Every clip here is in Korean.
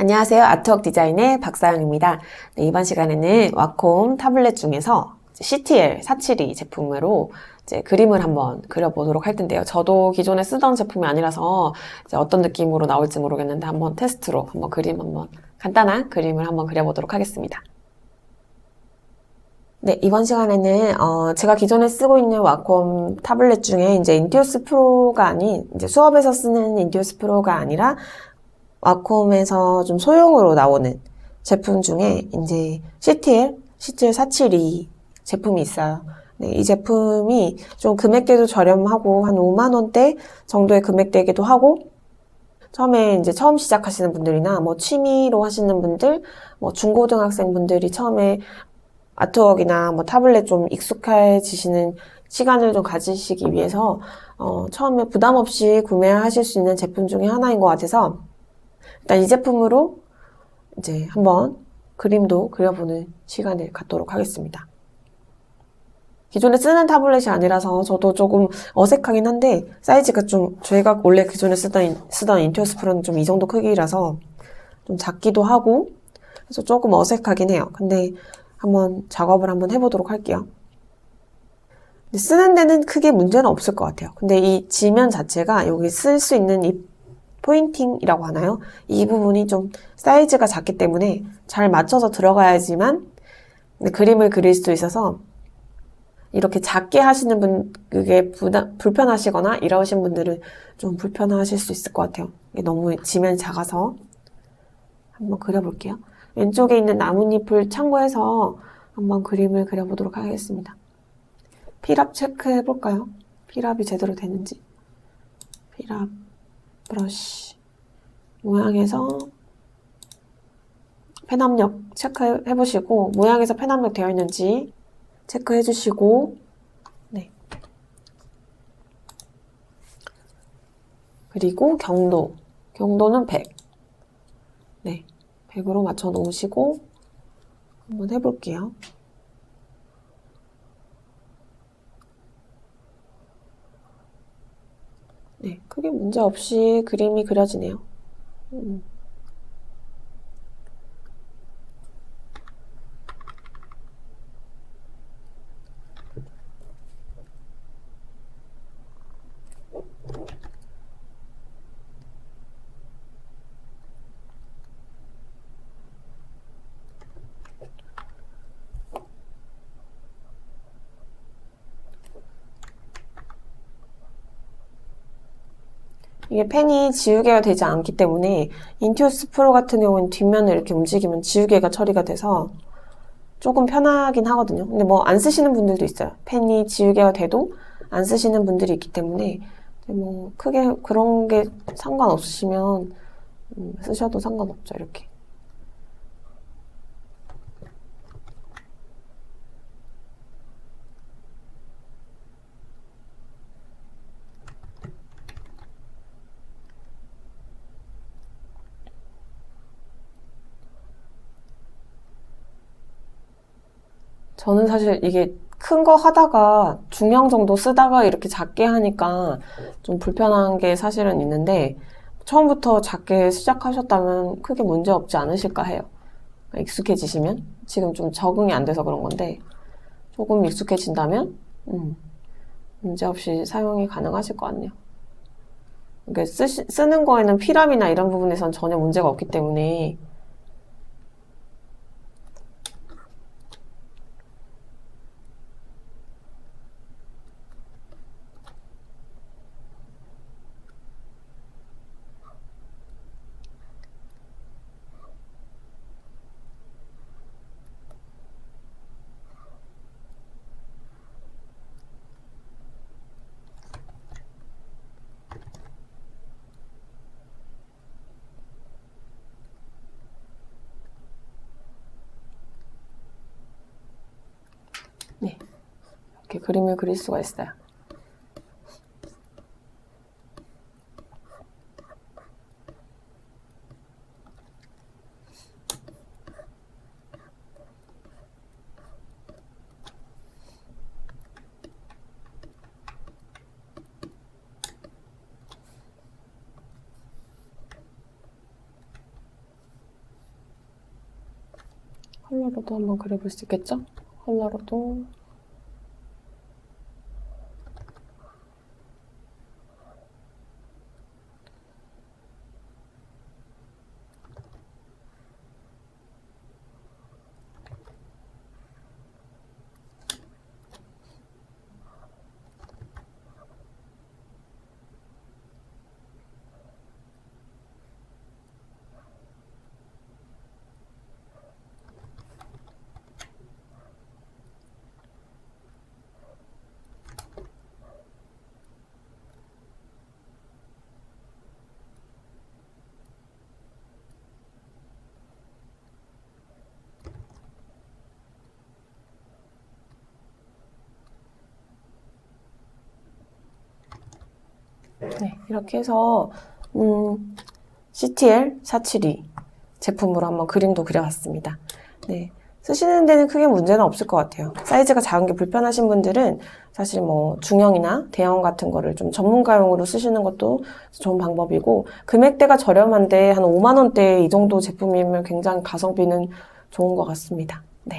안녕하세요. 아트웍 디자인의 박사영입니다. 네, 이번 시간에는 와콤 타블렛 중에서 CTL 472 제품으로 그림을 한번 그려보도록 할 텐데요. 저도 기존에 쓰던 제품이 아니라서 어떤 느낌으로 나올지 모르겠는데 한번 테스트로 한번 그림 한번 간단한 그림을 한번 그려보도록 하겠습니다. 네, 이번 시간에는 어, 제가 기존에 쓰고 있는 와콤 타블렛 중에 이제 인디오스 프로가 아닌 이제 수업에서 쓰는 인디오스 프로가 아니라 와콤에서 좀 소형으로 나오는 제품 중에 이제 CTL, CTL 472 제품이 있어요. 네, 이 제품이 좀 금액대도 저렴하고 한 5만 원대 정도의 금액대이기도 하고 처음에 이제 처음 시작하시는 분들이나 뭐 취미로 하시는 분들, 뭐 중고등학생 분들이 처음에 아트웍이나 뭐 타블렛 좀 익숙해지시는 시간을 좀 가지시기 위해서 어, 처음에 부담 없이 구매하실 수 있는 제품 중에 하나인 것 같아서 일단 이 제품으로 이제 한번 그림도 그려보는 시간을 갖도록 하겠습니다. 기존에 쓰는 타블렛이 아니라서 저도 조금 어색하긴 한데 사이즈가 좀 저희가 원래 기존에 쓰던 쓰던 인투어스 프로는 좀 이 정도 크기라서 좀 작기도 하고 그래서 조금 어색하긴 해요. 근데 한번 작업을 한번 해보도록 할게요. 쓰는 데는 크게 문제는 없을 것 같아요. 근데 이 지면 자체가 여기 쓸 수 있는 이 포인팅이라고 하나요? 이 부분이 좀 사이즈가 작기 때문에 잘 맞춰서 들어가야지만 그림을 그릴 수 있어서 이렇게 작게 하시는 분, 그게 부담, 불편하시거나 이러신 분들은 좀 불편하실 수 있을 것 같아요. 너무 지면이 작아서. 한번 그려볼게요. 왼쪽에 있는 나뭇잎을 참고해서 한번 그림을 그려보도록 하겠습니다. 필압 체크해 볼까요? 필압이 제대로 되는지. 필압, 브러쉬. 모양에서 펜 압력 체크해 보시고, 모양에서 펜 압력 되어 있는지 체크해 주시고, 네. 그리고 경도. 경도는 100. 네. 100으로 맞춰 놓으시고, 한번 해볼게요. 네. 크게 문제 없이 그림이 그려지네요. 음. 이게 펜이 지우개가 되지 않기 때문에 인투스 프로 같은 경우는 뒷면을 이렇게 움직이면 지우개가 처리가 돼서 조금 편하긴 하거든요. 근데 뭐 안 쓰시는 분들도 있어요. 펜이 지우개가 돼도 안 쓰시는 분들이 있기 때문에 뭐 크게 그런 게 상관없으시면 음, 쓰셔도 상관없죠. 이렇게. 저는 사실 이게 큰 거 하다가 중형 정도 쓰다가 이렇게 작게 하니까 좀 불편한 게 사실은 있는데 처음부터 작게 시작하셨다면 크게 문제 없지 않으실까 해요. 익숙해지시면 지금 좀 적응이 안 돼서 그런 건데 조금 익숙해진다면 음, 문제 없이 사용이 가능하실 것 같네요. 쓰시, 쓰는 거에는 피랍이나 이런 부분에선 전혀 문제가 없기 때문에 이렇게 그림을 그릴 수가 있어요. 컬러로도 한번 그려볼 수 있겠죠? 컬러로도 네, 이렇게 해서 음, CTL 472 제품으로 한번 그림도 그려봤습니다. 네, 쓰시는 데는 크게 문제는 없을 것 같아요. 사이즈가 작은 게 불편하신 분들은 사실 뭐 중형이나 대형 같은 거를 좀 전문가용으로 쓰시는 것도 좋은 방법이고 금액대가 저렴한데 한 5만 원대 이 정도 제품이면 굉장히 가성비는 좋은 것 같습니다. 네.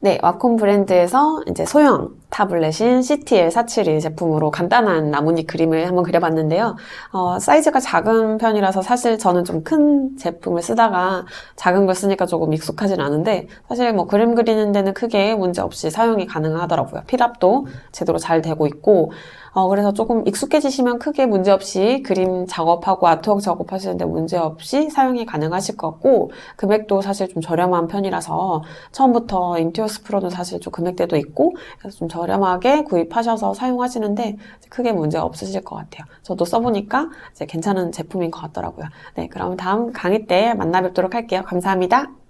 네, 와콤 브랜드에서 이제 소형 타블렛인 CTL471 제품으로 간단한 나뭇잎 그림을 한번 그려봤는데요. 어, 사이즈가 작은 편이라서 사실 저는 좀 큰 제품을 쓰다가 작은 걸 쓰니까 조금 익숙하진 않은데 사실 뭐 그림 그리는 데는 크게 문제 없이 사용이 가능하더라고요. 필압도 제대로 잘 되고 있고 어, 그래서 조금 익숙해지시면 크게 문제 없이 그림 작업하고 아트웍 작업하시는데 문제 없이 사용이 가능하실 것 같고 금액도 사실 좀 저렴한 편이라서 처음부터 인티어스 프로는 사실 좀 금액대도 있고 그래서 좀 저렴 하게 구입하셔서 사용하시는데 크게 문제 없으실 것 같아요. 저도 써보니까 이제 괜찮은 제품인 것 같더라고요. 네, 그럼 다음 강의 때 만나 뵙도록 할게요. 감사합니다.